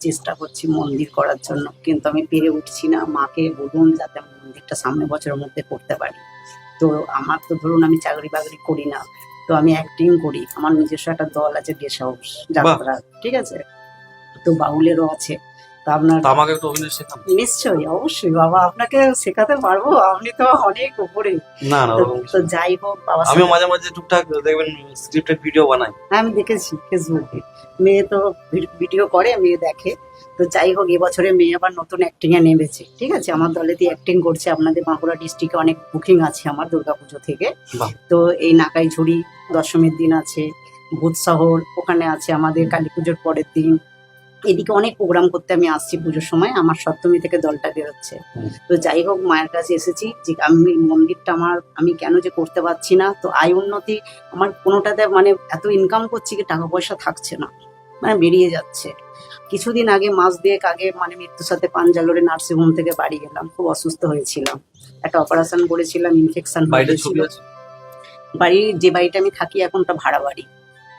চেষ্টা করছি মন্দির করার জন্য কিন্তু আমি পেরে উঠছি না। মাকে বলুন যাতে আমি মন্দিরটা সামনে বছরের মধ্যে করতে পারি। তো আমার তো ধরুন আমি চাকরি বাকরি করি না তো আমি অ্যাক্টিং করি। আমার নিজস্ব একটা দল আছে গেস্ট হাউস যাত্রা ঠিক আছে? তো বাউলেরও আছে। আপনার তা আমাকে একটু অভিনয় শেখান। নিশ্চয়ই অবশ্যই বাবা আপনাকে শেখাতে পারব আপনি তো অনেক উপরে। না না তো-। যাই হোক বাবা মাঝে মাঝে টুকটাক দেখবেন স্ক্রিপ্টেড ভিডিও বানাই। হ্যাঁ আমি দেখেছি ফেসবুকে মেয়ে তো ভিডিও করে মেয়ে দেখে। তো যাই হোক এবছরে মেয়ে আবার নতুন অ্যাক্টিং এ নেমেছে ঠিক আছে? আমার দলে অ্যাক্টিং করছে আপনাদের বাঁকুড়া ডিস্ট্রিক্টে অনেক বুকিং আছে আমার দুর্গাপুজো থেকে। তো এই নাকাই ঝুড়ি দশমীর দিন আছে ভূত শহর ওখানে আছে আমাদের কালী পুজোর পরের দিন। এদিকে অনেক প্রোগ্রাম করতে আমি আসছি পুজোর সময়। আমার সপ্তমী থেকে দলটা বেরোচ্ছে। তো যাই হোক মায়ের কাছে এসেছি যে আমি মন্দিরটা আমার আমি কেন যে করতে পারছি না? তো আয় উন্নতি আমার কোনোটাতে মানে এত ইনকাম করছি কি টাকা পয়সা থাকছে না। মানে বেরিয়ে যাচ্ছে। কিছুদিন আগে মাস দুয়েক আগে মানে মৃত্যুর সাথে পাঞ্জালোরে নার্সিংহোম থেকে বাড়ি গেলাম। খুব অসুস্থ হয়েছিলাম। একটা অপারেশন করেছিলাম ইনফেকশন বাড়ির যে বাড়িটা আমি থাকি এখন ভাড়া বাড়ি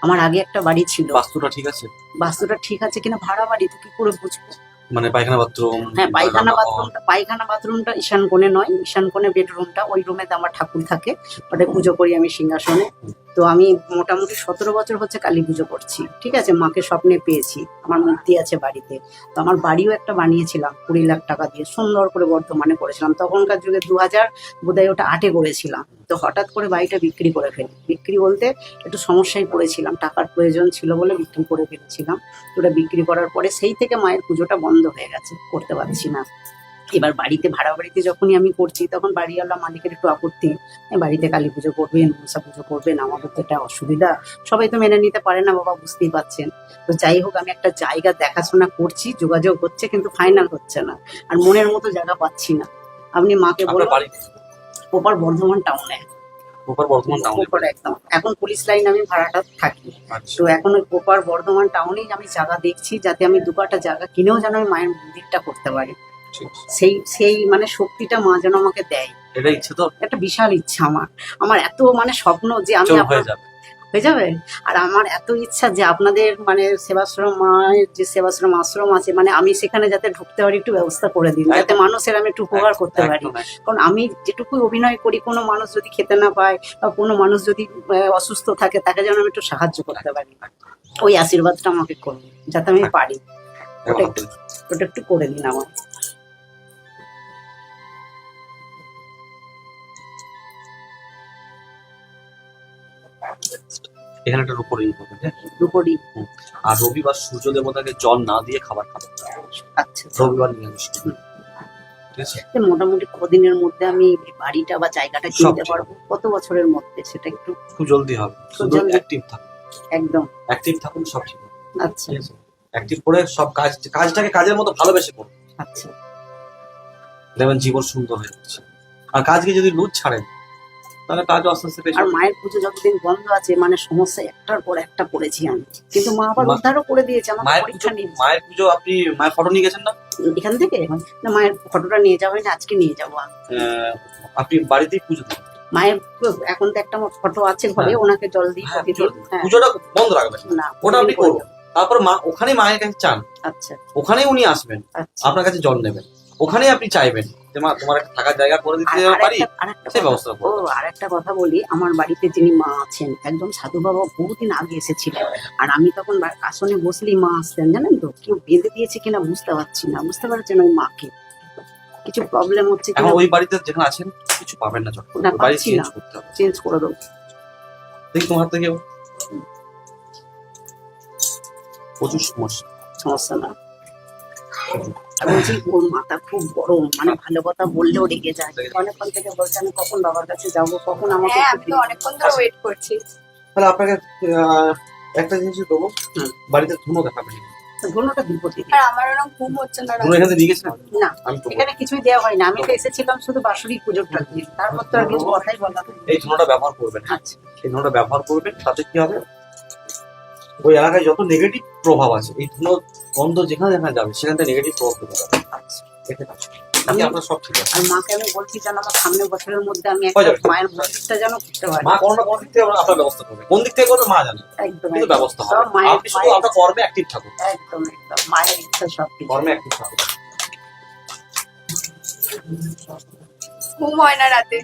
আমার আগে একটা বাড়ি ছিল। বাস্তুটা ঠিক আছে? বাস্তুটা ঠিক আছে কিনা ভাড়া বাড়ি তো কি করে বুঝব? মানে পায়খানা বাথরুম হ্যাঁ পায়খানা বাথরুমটা পায়খানা বাথরুমটা ঈশান কোণে নয়। ঈশান কোণে বেডরুমটা ওই রুমেতে আমার ঠাকুর থাকে। ওটা পুজো করি আমি সিংহাসনে। তো আমি মোটামুটি সতেরো বছর হচ্ছে কালী পুজো করছি। ঠিক আছে? মাকে স্বপ্নে পেয়েছি। আমার মূর্তি আছে বাড়িতে। তো আমার বাড়িও একটা বানিয়েছিলাম, কুড়ি লাখ টাকা দিয়ে। সুন্দর করে বর্ধমানে করেছিলাম। তখনকার যুগে দু হাজার বোধহয় ওটা আটে করেছিলাম। তো হঠাৎ করে বাড়িটা বিক্রি করে ফেলি। বিক্রি বলতে একটু সমস্যায় পড়েছিলাম। টাকার প্রয়োজন ছিল বলে বিক্রি করে ফেলেছিলাম। ওটা বিক্রি করার পরে সেই থেকে মায়ের পুজোটা বন্ধ হয়ে গেছে। করতে পারছি না। এবার বাড়িতে ভাড়া বাড়িতে যখনই আমি করছি তখন বাড়িওয়ালা মালিকের একটু আপত্তি। বাড়িতে কালী পুজো করবেন মনসা পুজো করবেন আমাদের তো এটা অসুবিধা। সবাই তো মেনে নিতে পারে না বাবা বুঝতেই পারছেন। তো যাই হোক আমি একটা জায়গা দেখাশোনা করছি যোগাযোগ হচ্ছে কিন্তু ফাইনাল হচ্ছে না। আর মনের মতো জায়গা পাচ্ছি না। আপনি মাকে বলুন ওপার বর্ধমান টাউনে প্রপার বর্ধমান টাউনে একদম। এখন পুলিশ লাইন আমি ভাড়াটা থাকি। আচ্ছা। তো এখন ওই বর্ধমান টাউনেই আমি জায়গা দেখছি যাতে আমি দু জায়গা কিনেও যেন আমি মায়ের মন্দিরটা করতে পারি। সেই সেই মানে শক্তিটা মা যেন আমাকে দেয়। এটা ইচ্ছে তো? একটা বিশাল ইচ্ছা আমার। আমার এত মানে স্বপ্ন যে আমি হয়ে যাবে। হয়ে যাবে? আর আমার এত ইচ্ছা যে আপনাদের মানে সেবাশ্রম মায়ের যে সেবাশ্রম আশ্রম আছে মানে আমি সেখানে যাতে ঢুকতে পারি একটু ব্যবস্থা করে দিন। যাতে মানুষের আমি একটু উপকার করতে পারি। কারণ আমি যেটুকু অভিনয় করি কোনো মানুষ যদি খেতে না পায় বা কোনো মানুষ যদি অসুস্থ থাকে তাকে যেন আমি একটু সাহায্য করতে পারি। ওই আশীর্বাদটা আমাকে করুন যাতে আমি পারি। ওটা একটু ওটা একটু করে দিন আমার এখানে একটা রূপর করবেন হ্যাঁ? আর রবিবার সূর্য দেবতাকে জল না দিয়ে খাবার খাবেন আচ্ছা। রবিবার নিরামিষ। ঠিক আছে? তো মোটামুটি কদিনের মধ্যে আমি বাড়িটা বা জায়গাটা কিনতে সব পারব? কত বছরের মধ্যে সেটা একটু? খুব জলদি হবে। শুধু জলদি। অ্যাক্টিভ থাকুন। একদম। অ্যাক্টিভ থাকুন সব ঠিক হবে। আচ্ছা। ঠিক আছে? অ্যাক্টিভ করে সব কাজ কাজটাকে কাজের মতো ভালোবেসে করুন। আচ্ছা। দেখবেন জীবন সুন্দর হয়ে যাচ্ছে। আর কাজকে যদি লুজ ছাড়েন তাহলে কাজ আস্তে আস্তে আর মায়ের পুজো যতদিন বন্ধ আছে মানে সমস্যা একটার পর একটা পড়েছি আমি। কিন্তু মা আবার উদ্ধারও করে দিয়েছে আমার মায়ের পুজো মায়ের পুজো আপনি মায়ের ফটো নিয়ে গেছেন না? এখান থেকে? না মায়ের ফটোটা নিয়ে যাব না আজকে নিয়ে যাব আপনি বাড়িতেই পুজো মায়ের এখন তো একটা ফটো আছে ঘরে হ্যাঁ। ওনাকে জল দিই হ্যাঁ, হ্যাঁ। পুজোটা বন্ধ রাখবেন না। না ওটা আপনি করুন। তারপর মা ওখানে মায়ের কাছে চান। আচ্ছা। ওখানেই উনি আসবেন। আচ্ছা। আপনার কাছে জল নেবেন। ওখানেই আপনি চাইবেন যে মা তোমার একটা থাকার জায়গা করে দিতে পারি? সেই ব্যবস্থা ও আর একটা কথা বলি আমার বাড়িতে যিনি মা আছেন একদম সাধু বাবা বহুদিন আগে এসেছিলেন। আর আমি তখন আসনে বসলেই মা আসতেন জানেন তো? কেউ বেঁধে দিয়েছে কিনা বুঝতে পারছি না বুঝতে পারছেন ওই মাকে। কিছু প্রবলেম হচ্ছে কিনা ওই বাড়িতে যেখানে আছেন কিছু পাবেন না চট না, বাড়ি চেঞ্জ করতে হবে। চেঞ্জ করে দেবো। দেখি তোমার হাত প্রচুর সমস্যা। সমস্যা না। বলছি ওর মাথা খুব গরম মানে ভালো কথা বললেও রেগে যায়। অনেকক্ষণ থেকে বলছে আমি কখন বাবার কাছে যাব? কখন আমাকে হ্যাঁ আমি অনেকক্ষণ ধরে ওয়েট করছি। তাহলে আপনাকে আহ, একটা জিনিস দেবো বাড়িতে ধুনো দেখাবেন ধন্যটা দিব দিদি আর আমার ওরকম ঘুম হচ্ছে না ধুনো এখানে দিয়ে গেছেন? না এখানে কিছুই দেওয়া হয় না আমি তো এসেছিলাম শুধু বাসুরিক পুজোটা দিয়ে তারপর তো আর কিছু কথাই বলা এই ধুনোটা ব্যবহার করবেন। আচ্ছা। এই ধুনোটা ব্যবহার করবেন তাতে কি হবে? ওই এলাকায় যত নেগেটিভ প্রভাব আছে এই ধুনো গন্ধ যেখানে যেখানে যাবে সেখান থেকে নেগেটিভ প্রভাব পেতে করবে। বাকি আপনার সব ঠিক আছে। আর মাকে আমি বলছি যেন আমার সামনে বছরের মধ্যে আমি একটা মায়ের মন্দিরটা যেন করতে পারি। মা কোনো না কোনো দিক থেকে আপনার ব্যবস্থা করবে। কোন দিক থেকে করবে মা জানে। একদম কিন্তু ব্যবস্থা হবে। মায়ের আপনি শুধু মায়ের- আপনার কর্মে অ্যাক্টিভ থাকুন। একদম একদম। মায়ের ইচ্ছা সব কর্মে অ্যাক্টিভ থাকুন। ঘুম হয় না রাতে।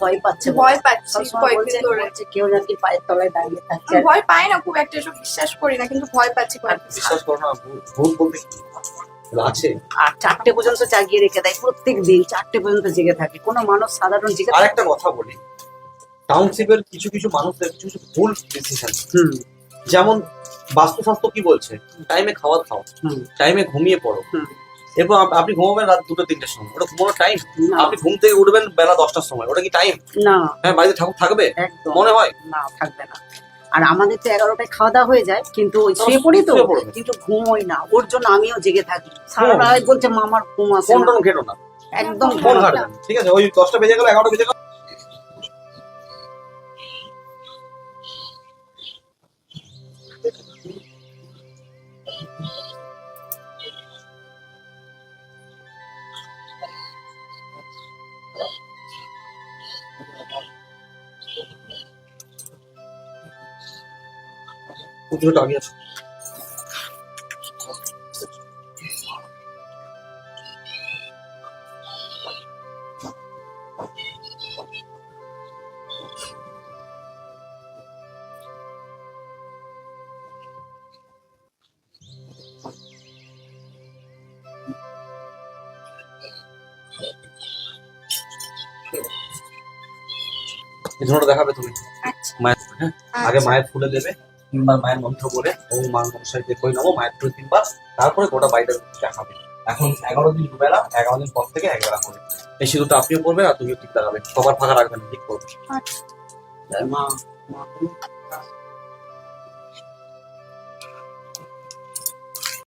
ভয় পাচ্ছে ভয় পাচ্ছি কয়েকদিন ধরে কেউ নাকি পায়ের তলায় দাঁড়িয়ে থাকছে ভয় পাই না খুব একটা এসব বিশ্বাস করি না কিন্তু ভয় পাচ্ছি বিশ্বাস করো না ভূত- ভূত বলতে কি? এগুলো আছে। আর চারটে পর্যন্ত জাগিয়ে রেখে দেয় প্রত্যেক দিন চারটে পর্যন্ত জেগে থাকে। কোনো মানুষ সাধারণ জেগে আর একটা কথা বলি। টাউনশিপের কিছু কিছু মানুষদের কিছু কিছু ভুল ডিসিশন হুম। যেমন বাস্তুশাস্ত্র কি বলছে? টাইমে খাওয়া খাও। হুম। টাইমে ঘুমিয়ে পড়ো। এরপর আপনি ঘুমাবেন রাত দুটো তিনটার সময়। ওটা ঘুমানোর টাইম আপনি ঘুম থেকে উঠবেন বেলা দশটার সময়। ওটা কি টাইম না। হ্যাঁ বাড়িতে ঠাকুর থাকবে? একদম। মনে হয়? না থাকবে না। আর আমাদের তো এগারোটায় খাওয়া দাওয়া হয়ে যায় কিন্তু ওই শুয়ে পড়ি তো। কিন্তু ঘুম ঘুমোই না। ওর জন্য আমিও জেগে থাকি। সারা রাত বলছে মামার ঘুম আসে ফোন না। টোন না। একদম ফোন ঠিক আছে ওই দশটা বেজে গেল এগারোটা বেজে গেল। পুজোটা আগে আছে এই ধরনের দেখাবে তুমি আচ্ছা মায়ের হ্যাঁ আগে মায়ের ফুলে দেবে তিনবার মায়ের মন্ত্র বলে ওম মা মনসাই কই নামো মায়ের পুরো তিনবার তারপরে গোটা বাড়িটা দেখাবে এখন এগারো দিন দুবেলা এগারো দিন পর থেকে একবেলা করে এই সিঁদুরটা আপনিও পড়বেন আর তুমিও ঠিক লাগাবে। সবার ফাঁকা রাখবেন ঠিক করবে আচ্ছা। মা মা